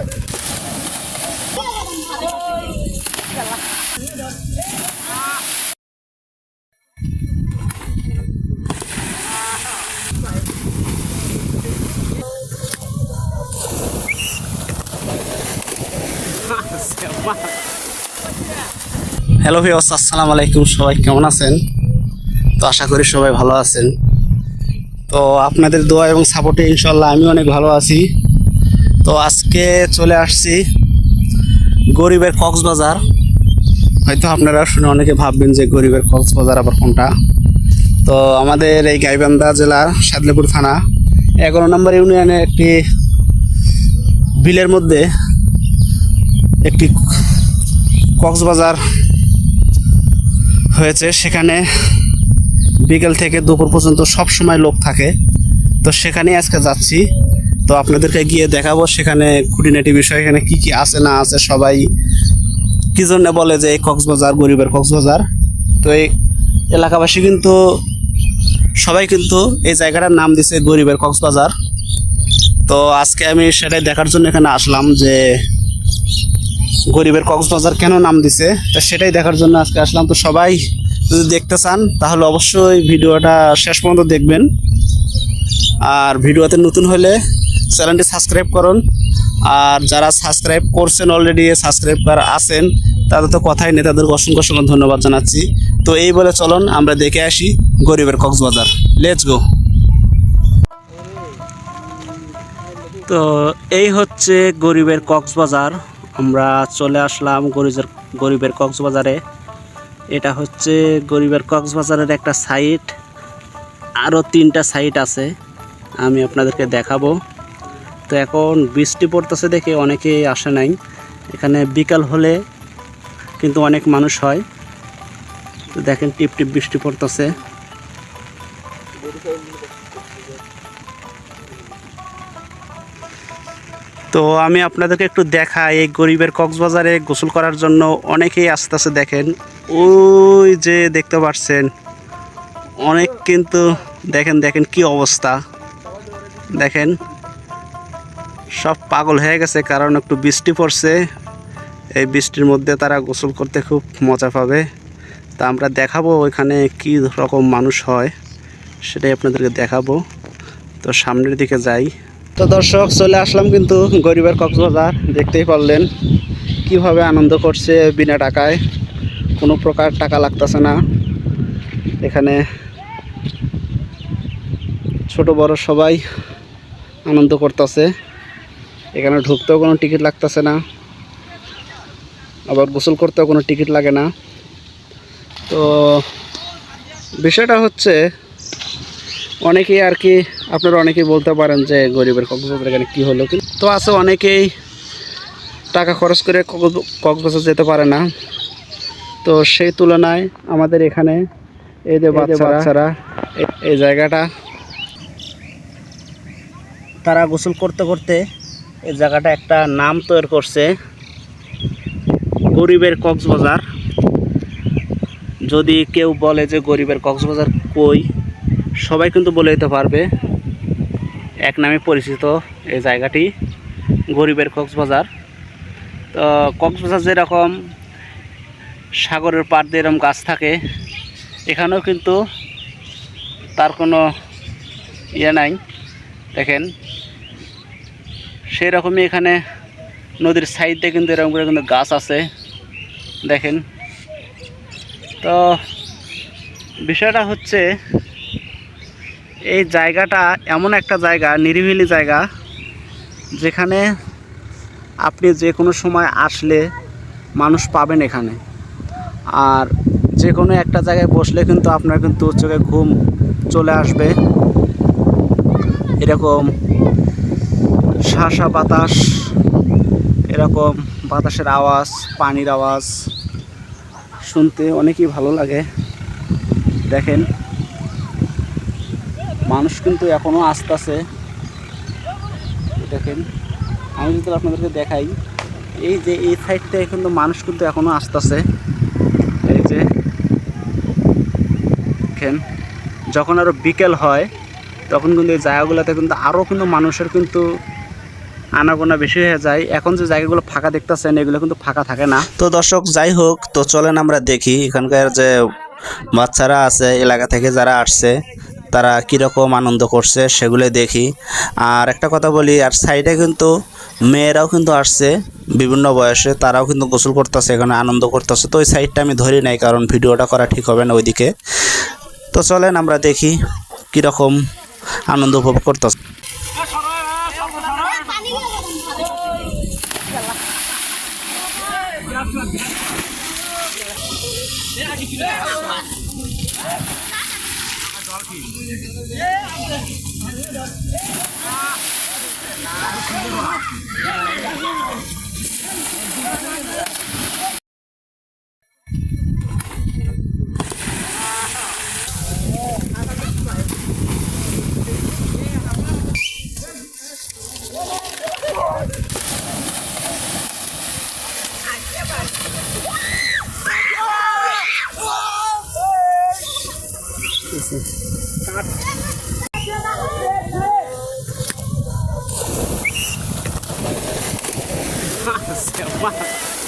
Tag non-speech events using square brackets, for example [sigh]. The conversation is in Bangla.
হ্যালো ভিওস আসসালামু আলাইকুম। সবাই কেমন আছেন? তো আশা করি সবাই ভালো আছেন। তো আপনাদের দোয়া এবং সাপোর্টে ইনশাল্লাহ আমি অনেক ভালো আছি। তো আজকে চলে আসছি গরিবের কক্সবাজার। হয়তো আপনারা শুনে অনেকে ভাববেন যে গরিবের কক্সবাজার আবার কোনটা? তো আমাদের এই গাইবান্ধা জেলার সাদলেপুর থানা, এগারো নম্বর ইউনিয়নে একটি বিলের মধ্যে একটি কক্সবাজার হয়েছে। সেখানে বিকেল থেকে দুপুর পর্যন্ত সব সময় লোক থাকে। তো সেখানেই আজকে যাচ্ছি। তো আপনাদেরকে গিয়ে দেখাবো সেখানে খুঁটিনাটি বিষয়, এখানে কি কি আছে, না আছে, সবাই কি জন্য বলে যে এই কক্সবাজার গরিবের কক্সবাজার? তো এই এলাকাবাসী কিন্তু, সবাই কিন্তু এই জায়গাটার নাম দিছে গরিবের কক্সবাজার। তো আজকে আমি সেটাই দেখার জন্য এখানে আসলাম যে গরিবের কক্সবাজার কেন নাম দিছে, তা সেটাই দেখার জন্য আজকে আসলাম। তো সবাই যদি দেখতে চান, তাহলে অবশ্যই ভিডিওটা শেষ পর্যন্ত দেখবেন। আর ভিডিওতে নতুন হলে চ্যানেলটি সাবস্ক্রাইব করুন। আর যারা সাবস্ক্রাইব করছেন অলরেডি সাবস্ক্রাইব করা আছেন, তাদের তো কথাই নেই, তাদেরকে অসংখ্য অসংখ্য ধন্যবাদ জানাচ্ছি। তো এই বলে চলুন, আমরা দেখে আসি গরিবের কক্সবাজার। লেটস গো তো এই হচ্ছে গরিবের কক্সবাজার। আমরা চলে আসলাম গরিবের গরিবের কক্সবাজারে। এটা হচ্ছে গরিবের কক্সবাজারের একটা সাইট আরও তিনটা সাইট আছে। আমি আপনাদেরকে দেখাবো। তো এখন বৃষ্টি পড়তেছে দেখে অনেকেই আসে নাই। এখানে বিকাল হলে কিন্তু অনেক মানুষ হয়। তো দেখেন টিপ টিপ বৃষ্টি পড়তেছে। তো আমি আপনাদেরকে একটু দেখাই, এই গরিবের কক্সবাজারে গোসল করার জন্য অনেকেই আসতেছে দেখেন। ওই যে দেখতে পাচ্ছেন, অনেক কিন্তু দেখেন দেখেন কি অবস্থা। দেখেন সব পাগল হয়ে গেছে, কারণ একটু বৃষ্টি পড়ছে। এই বৃষ্টির মধ্যে তারা গোসল করতে খুব মজা পাবে। তা আমরা দেখাবো ওইখানে কি রকম মানুষ হয়, সেটাই আপনাদেরকে দেখাবো। তো সামনের দিকে যাই। তো দর্শক, চলে আসলাম কিন্তু গরিবের কক্সবাজার, দেখতেই পারলেন কীভাবে আনন্দ করছে বিনা টাকায়। কোনো প্রকার টাকা লাগতেছে না। এখানে ছোট বড় সবাই আনন্দ করতেছে। এখানে ঢুকতেও কোনো টিকিট লাগতেছে না। আবার গোসল করতেও কোনো টিকিট লাগে না। তো বিষয়টা হচ্ছে অনেকেই আর কি আপনারা অনেকেই বলতে পারেন যে গরিবের কক্সবাজার এখানে কী হলো। কিন্তু তো আছে অনেকেই টাকা খরচ করে কক্স- কক্সবাজার যেতে পারে না। তো সেই তুলনায় আমাদের এখানে এই যে বাচ্চারা এই জায়গাটা তারা গোসল করতে করতে এই জায়গাটা একটা নাম তৈরি করছে গরিবের কক্সবাজার। যদি কেউ বলে যে গরিবের কক্সবাজার কই, সবাই কিন্তু বলে দিতে পারবে। এক নামে পরিচিত এই জায়গাটি গরিবের কক্সবাজার। তো কক্সবাজার যেরকম সাগরের পাড় দিয়ে এরকম গাছ থাকে, এখানেও কিন্তু তার কোনো ইয়ে নাই। দেখেন সেই রকমই এখানে নদীর সাইডে কিন্তু এরকম করে কিন্তু গাছ আছে। দেখেন। তো বিষয়টা হচ্ছে, এই জায়গাটা এমন একটা জায়গা, নিরিবিলি জায়গা, যেখানে আপনি যে কোনো সময় আসলে মানুষ পাবেন এখানে। আর যে কোনো একটা জায়গায় বসলে কিন্তু আপনার কিন্তু চোখে ঘুম চলে আসবে। এরকম শাসা বাতাস, এরকম বাতাসের আওয়াজ, পানির আওয়াজ, শুনতে অনেকই ভালো লাগে। দেখেন, মানুষ কিন্তু এখনও আসতেছে। দেখেন, আমি যদি আপনাদেরকে দেখাই, এই যে এই সাইডটায় কিন্তু মানুষ কিন্তু এখনও আসতেছে। এই যে, দেখেন, যখন আরও বিকেল হয়, তখন কিন্তু এই জায়গাগুলোতে কিন্তু আরও কিন্তু মানুষের কিন্তু আনাগোনা বেশি হয়ে যায়। এখন যে জায়গাগুলো ফাঁকা দেখতেছেন, এগুলো কিন্তু ফাঁকা থাকে না। তো দর্শক, যাই হোক, তো চলেন আমরা দেখি এখানকার যে বাচ্চারা আছে, এলাকা থেকে যারা আসছে, তারা কীরকম আনন্দ করছে সেগুলো দেখি। আর একটা কথা বলি, আর সাইডে কিন্তু মেয়েরাও কিন্তু আসছে, বিভিন্ন বয়সে, তারাও কিন্তু গোসল করতেছে, এখানে আনন্দ করতেছে। তো ওই সাইডটা আমি ধরি নাই, কারণ ভিডিওটা করা ঠিক হবে না ওইদিকে। তো চলেন আমরা দেখি কীরকম আনন্দ উপভোগ করতেছে। Yeah. Nossa. [laughs]